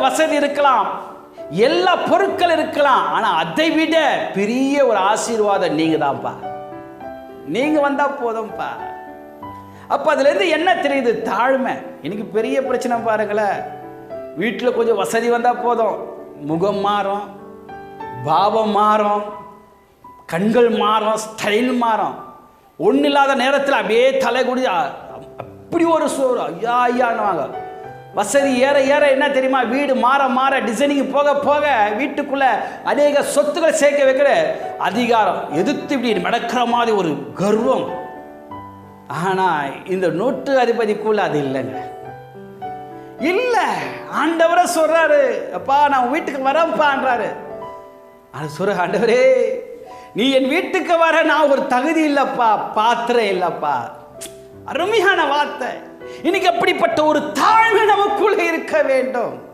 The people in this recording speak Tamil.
வசதி இருக்கலாம். எல்லா பொருட்கள் இருக்கலாம். ஆனா அதை விட பெரிய ஒரு ஆசீர்வாதம் நீங்க தான்ப்பா நீங்க வந்தா போதும்ப்பா. அப்ப அதுல இருந்து என்ன தெரியுது? தாழ்மை. இன்னைக்கு பெரிய பிரச்சனை பாருங்களேன். வீட்டில் கொஞ்சம் வசதி வந்தா போதும். முகம் மாறும். பாவம் மாறும். கண்கள் மாறும். ஸ்டைல் மாறும். ஒன்றும் இல்லாத நேரத்தில் அப்படியே தலை குடி அப்படி ஒரு சோறு ஐயா ஐயான்னுவாங்க. வசதி ஏற ஏற என்ன தெரியுமா? வீடு மாற மாற டிசைனிங் போக போக வீட்டுக்குள்ள அநேக சொத்துக்களை சேர்க்க வைக்கிற அதிகாரம். எதிர்த்து இப்படி நடக்கிற மாதிரி ஒரு கர்வம். ஆனால் இந்த நோட்டு அதிபதிக்குள்ள அது இல்லைங்க. இல்ல ஆண்டவரை சொல்றாரு. அப்பா நான் வீட்டுக்கு வரப்பான்றாரு அது சொல்ற ஆண்டவரே நீ என் வீட்டுக்கு வர நான் ஒரு தகுதி இல்லப்பா பாத்திரம் இல்லப்பா. அருமையான வார்த்தை. இன்னைக்கு அப்படிப்பட்ட ஒரு தாழ்வு நமக்குள்ள இருக்க வேண்டும்.